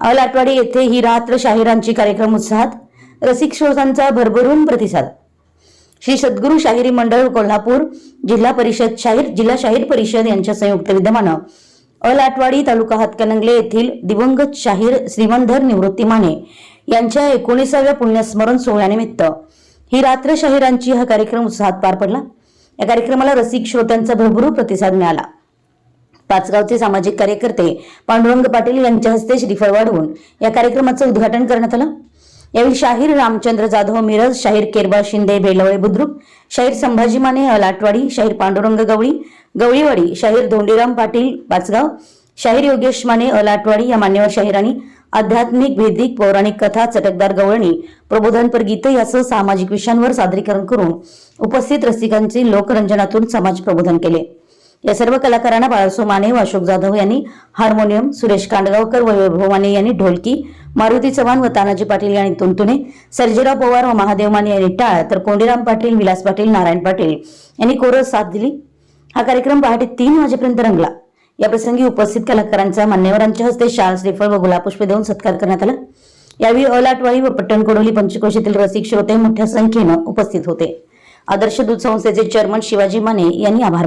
अलाटवाडी येथे ही रात्र शाहिरांची कार्यक्रम उत्साहात रसिक श्रोतांचा भरभरून प्रतिसाद. श्री सद्गुरू शाहिरी मंडळ कोल्हापूर जिल्हा परिषद शाहीर जिल्हा शाहीर परिषद यांच्या संयुक्त विद्यमानं अलाटवाडी तालुका हातकणंगले येथील दिवंगत शाहीर श्रीमंधर निवृत्ती माने यांच्या एकोणीसाव्या पुण्यस्मरण सोहळ्यानिमित्त ही रात्र शाहिरांची हा कार्यक्रम उत्साहात पार पडला. या कार्यक्रमाला रसिक श्रोत्यांचा भरभरून प्रतिसाद मिळाला. पाचगावचे सामाजिक कार्यकर्ते पांडुरंग पाटील यांच्या हस्ते श्रीफळ वाढवून या कार्यक्रमाचं उद्घाटन करण्यात आलं. यावेळी शाहीर रामचंद्र जाधव मिरज शाहीर केरबा शिंदे बेलवळे बुद्रुक शाहीर संभाजी माने अलाटवाडी शाहीर पांडुरंग गवळी गवळीवाडी शाहीर धोंडीराम पाटील पाचगाव शाहीर योगेश माने अलाटवाडी या मान्यवर शाहिरांनी आध्यात्मिक वेदिक पौराणिक कथा चटकदार गवळणी प्रबोधनपर गीत यासह सामाजिक विषयांवर सादरीकरण करून उपस्थित रसिकांचे लोकरंजनातून समाज प्रबोधन केले. या सर्व कलाकारांना बाळासो माने व अशोक जाधव यांनी हार्मोनियम सुरेश कांडगावकर व वैभव माने यांनी ढोलकी मारुती चव्हाण व तानाजी पाटील यांनी तुंतुणे सर्जेराव पवार व महादेव माने यांनी टाळ तर कोंडीराम पाटील विलास पाटील नारायण पाटील यांनी कोरस साथ दिली. हा कार्यक्रम पहाटे तीन वाजेपर्यंत रंगला. या प्रसंगी उपस्थित कलाकारांचा मान्यवरांच्या हस्ते शाल श्रीफळ व गुलापुष्प देऊन सत्कार करण्यात आला. यावेळी अलाटवाडी व पट्टण कोडोली पंचकोशीतील रसिक श्रोते मोठ्या संख्येनं उपस्थित होते. आदर्श दूध संस्थेचे चेअरमन शिवाजी माने यांनी आभार